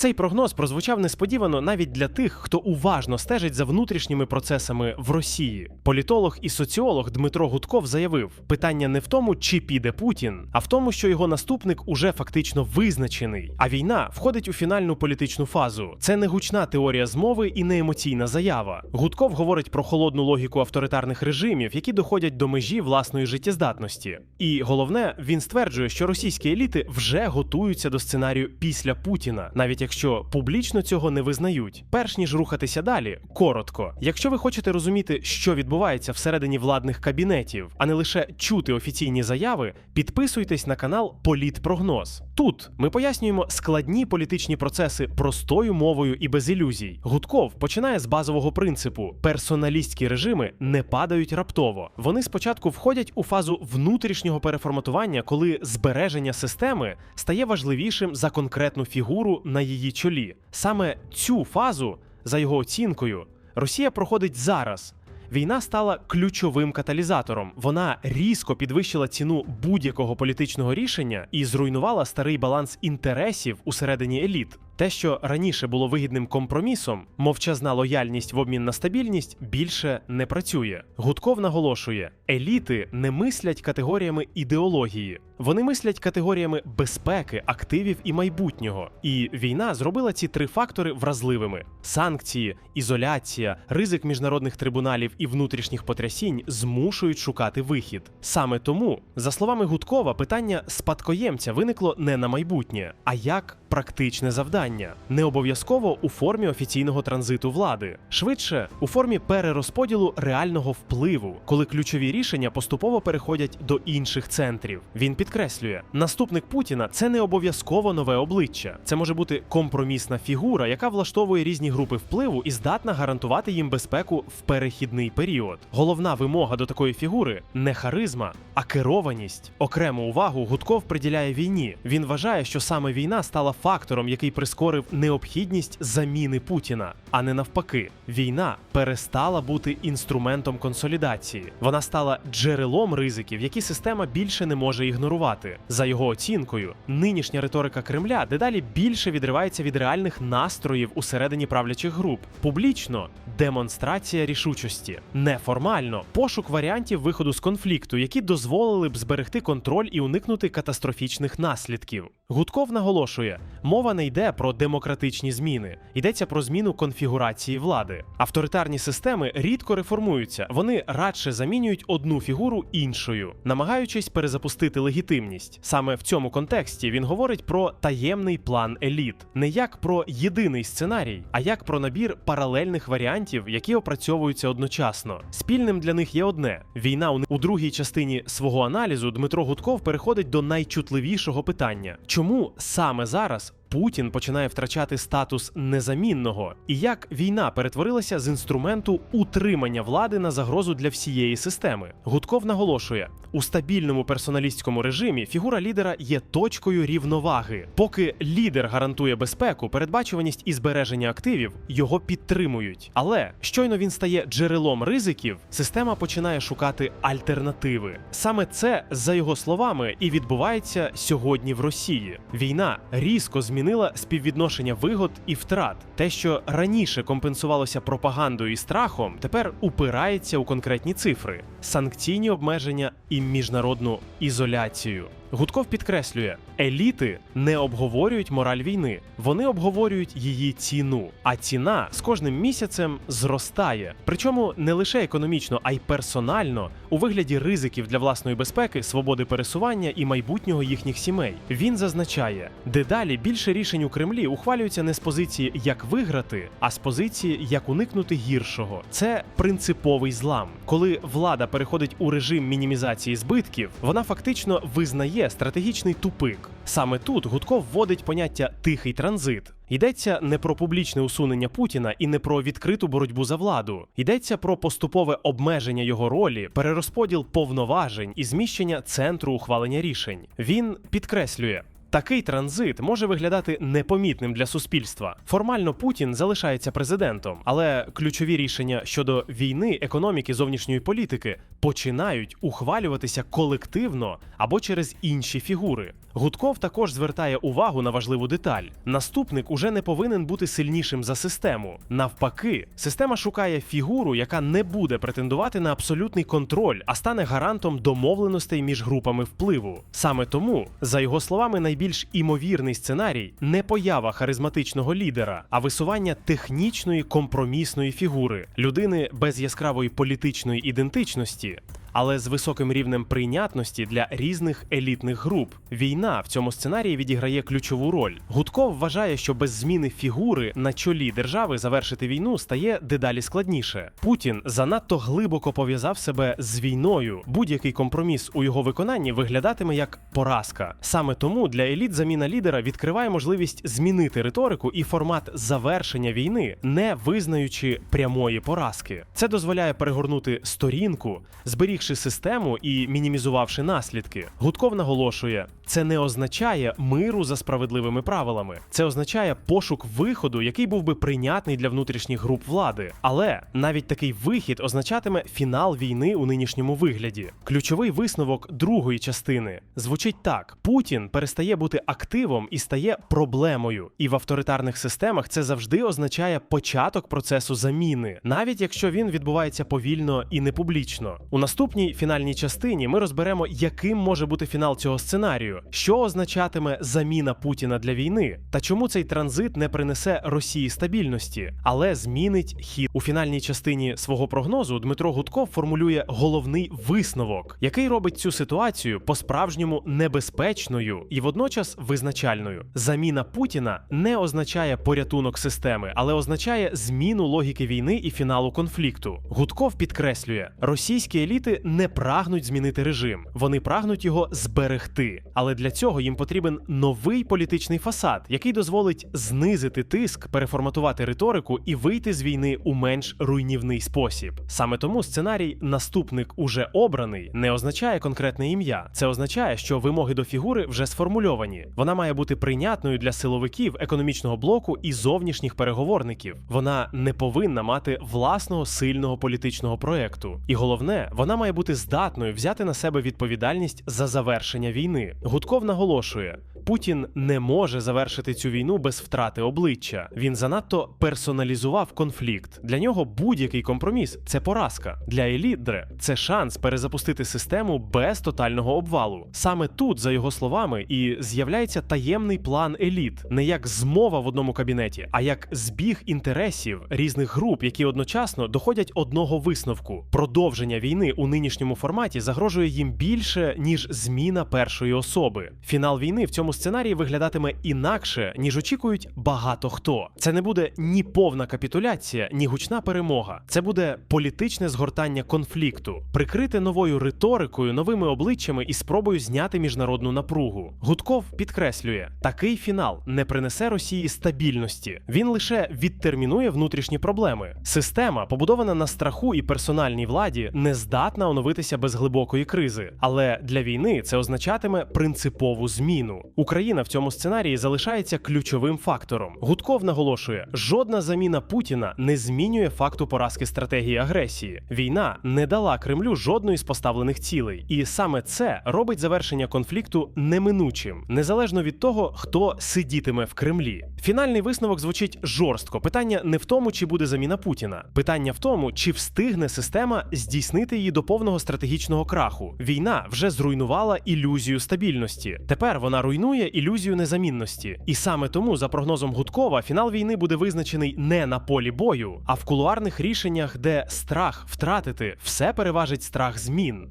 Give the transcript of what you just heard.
Цей прогноз прозвучав несподівано навіть для тих, хто уважно стежить за внутрішніми процесами в Росії. Політолог і соціолог Дмитро Гудков заявив: питання не в тому, чи піде Путін, а в тому, що його наступник уже фактично визначений. А війна входить у фінальну політичну фазу. Це не гучна теорія змови і не емоційна заява. Гудков говорить про холодну логіку авторитарних режимів, які доходять до межі власної життєздатності. І головне, він стверджує, що російські еліти вже готуються до сценарію після Путіна, навіть якщо публічно цього не визнають. Перш ніж рухатися далі, коротко. Якщо ви хочете розуміти, що відбувається всередині владних кабінетів, а не лише чути офіційні заяви, підписуйтесь на канал Політпрогноз. Тут ми пояснюємо складні політичні процеси простою мовою і без ілюзій. Гудков починає з базового принципу: персоналістські режими не падають раптово. Вони спочатку входять у фазу внутрішнього переформатування, коли збереження системи стає важливішим за конкретну фігуру на її чолі. Саме цю фазу, за його оцінкою, Росія проходить зараз. Війна стала ключовим каталізатором. Вона різко підвищила ціну будь-якого політичного рішення і зруйнувала старий баланс інтересів усередині еліт. Те, що раніше було вигідним компромісом, мовчазна лояльність в обмін на стабільність більше не працює. Гудков наголошує: еліти не мислять категоріями ідеології, вони мислять категоріями безпеки, активів і майбутнього. І війна зробила ці три фактори вразливими: санкції, ізоляція, ризик міжнародних трибуналів і внутрішніх потрясінь змушують шукати вихід. Саме тому, за словами Гудкова, питання спадкоємця виникло не на майбутнє, а як практичне завдання, не обов'язково у формі офіційного транзиту влади, швидше у формі перерозподілу реального впливу, коли ключові рішення поступово переходять до інших центрів. Він підкреслює, наступник Путіна це не обов'язково нове обличчя. Це може бути компромісна фігура, яка влаштовує різні групи впливу і здатна гарантувати їм безпеку в перехідний період. Головна вимога до такої фігури не харизма, а керованість. Окрему увагу Гудков приділяє війні. Він вважає, що саме війна стала фактором, який прискорив необхідність заміни Путіна, а не навпаки. Війна перестала бути інструментом консолідації. Вона стала джерелом ризиків, які система більше не може ігнорувати. За його оцінкою, нинішня риторика Кремля дедалі більше відривається від реальних настроїв усередині правлячих груп. Публічно демонстрація рішучості, неформально пошук варіантів виходу з конфлікту, які дозволили б зберегти контроль і уникнути катастрофічних наслідків. Гудков наголошує, мова не йде про демократичні зміни, йдеться про зміну конфігурації влади. Авторитарні системи рідко реформуються, вони радше замінюють одну фігуру іншою, намагаючись перезапустити легітимність. Саме в цьому контексті він говорить про таємний план еліт, не як про єдиний сценарій, а як про набір паралельних варіантів, які опрацьовуються одночасно. Спільним для них є одне: війна у другій частині свого аналізу Дмитро Гудков переходить до найчутливішого питання: чому саме зараз Путін починає втрачати статус незамінного, і як війна перетворилася з інструменту утримання влади на загрозу для всієї системи. Гудков наголошує, у стабільному персоналістському режимі фігура лідера є точкою рівноваги. Поки лідер гарантує безпеку, передбачуваність і збереження активів його підтримують. Але щойно він стає джерелом ризиків, система починає шукати альтернативи. Саме це, за його словами, і відбувається сьогодні в Росії. Війна різко змінила змінила співвідношення вигод і втрат. Те, що раніше компенсувалося пропагандою і страхом, тепер упирається у конкретні цифри: санкційні обмеження і міжнародну ізоляцію. Гудков підкреслює, еліти не обговорюють мораль війни, вони обговорюють її ціну. А ціна з кожним місяцем зростає. Причому не лише економічно, а й персонально у вигляді ризиків для власної безпеки, свободи пересування і майбутнього їхніх сімей. Він зазначає, дедалі більше рішень у Кремлі ухвалюються не з позиції як виграти, а з позиції як уникнути гіршого. Це принциповий злам. Коли влада переходить у режим мінімізації збитків, вона фактично визнає стратегічний тупик. Саме тут Гудков вводить поняття тихий транзит. Йдеться не про публічне усунення Путіна і не про відкриту боротьбу за владу. Йдеться про поступове обмеження його ролі, перерозподіл повноважень і зміщення центру ухвалення рішень. Він підкреслює. Такий транзит може виглядати непомітним для суспільства. Формально Путін залишається президентом, але ключові рішення щодо війни, економіки, зовнішньої політики починають ухвалюватися колективно або через інші фігури. Гудков також звертає увагу на важливу деталь: наступник уже не повинен бути сильнішим за систему. Навпаки, система шукає фігуру, яка не буде претендувати на абсолютний контроль, а стане гарантом домовленостей між групами впливу. Саме тому, за його словами, найбільш імовірний сценарій не поява харизматичного лідера, а висування технічної компромісної фігури людини без яскравої політичної ідентичності. Але з високим рівнем прийнятності для різних елітних груп війна в цьому сценарії відіграє ключову роль. Гудков вважає, що без зміни фігури на чолі держави завершити війну стає дедалі складніше. Путін занадто глибоко пов'язав себе з війною. Будь-який компроміс у його виконанні виглядатиме як поразка. Саме тому для еліт заміна лідера відкриває можливість змінити риторику і формат завершення війни, не визнаючи прямої поразки. Це дозволяє перегорнути сторінку, зберігши систему і мінімізувавши наслідки. Гудков наголошує, це не означає миру за справедливими правилами. Це означає пошук виходу, який був би прийнятний для внутрішніх груп влади. Але навіть такий вихід означатиме фінал війни у нинішньому вигляді. Ключовий висновок другої частини звучить так: Путін перестає бути активом і стає проблемою. І в авторитарних системах це завжди означає початок процесу заміни, навіть якщо він відбувається повільно і не публічно. У наступній фінальній частині ми розберемо, яким може бути фінал цього сценарію, що означатиме заміна Путіна для війни, та чому цей транзит не принесе Росії стабільності, але змінить хід у фінальній частині свого прогнозу. Дмитро Гудков формулює головний висновок, який робить цю ситуацію по-справжньому небезпечною і водночас визначальною. Заміна Путіна не означає порятунок системи, але означає зміну логіки війни і фіналу конфлікту. Гудков підкреслює, російські еліти не прагнуть змінити режим, вони прагнуть його зберегти. Але для цього їм потрібен новий політичний фасад, який дозволить знизити тиск, переформатувати риторику і вийти з війни у менш руйнівний спосіб. Саме тому сценарій наступник уже обраний не означає конкретне ім'я. Це означає, що вимоги до фігури вже сформульовані. Вона має бути прийнятною для силовиків економічного блоку і зовнішніх переговорників. Вона не повинна мати власного сильного політичного проекту. І головне, вона має бути здатною взяти на себе відповідальність за завершення війни. Гудков наголошує. Путін не може завершити цю війну без втрати обличчя. Він занадто персоналізував конфлікт. Для нього будь-який компроміс це поразка. Для елідре це шанс перезапустити систему без тотального обвалу. Саме тут, за його словами, і з'являється таємний план еліт, не як змова в одному кабінеті, а як збіг інтересів різних груп, які одночасно доходять одного висновку. Продовження війни у нинішньому форматі загрожує їм більше ніж зміна першої особи. Фінал війни в цьому сценарії виглядатиме інакше, ніж очікують багато хто. Це не буде ні повна капітуляція, ні гучна перемога. Це буде політичне згортання конфлікту, прикрите новою риторикою, новими обличчями і спробою зняти міжнародну напругу. Гудков підкреслює, такий фінал не принесе Росії стабільності. Він лише відтермінує внутрішні проблеми. Система, побудована на страху і персональній владі, не здатна оновитися без глибокої кризи. Але для війни це означатиме принципову зміну. Україна в цьому сценарії залишається ключовим фактором. Гудков наголошує, жодна заміна Путіна не змінює факту поразки стратегії агресії. Війна не дала Кремлю жодної з поставлених цілей, і саме це робить завершення конфлікту неминучим, незалежно від того, хто сидітиме в Кремлі. Фінальний висновок звучить жорстко. Питання не в тому, чи буде заміна Путіна. Питання в тому, чи встигне система здійснити її до повного стратегічного краху. Війна вже зруйнувала ілюзію стабільності. Тепер вона руйнує ілюзію незамінності. І саме тому, за прогнозом Гудкова, фінал війни буде визначений не на полі бою, а в кулуарних рішеннях, де страх втратити все переважить страх змін.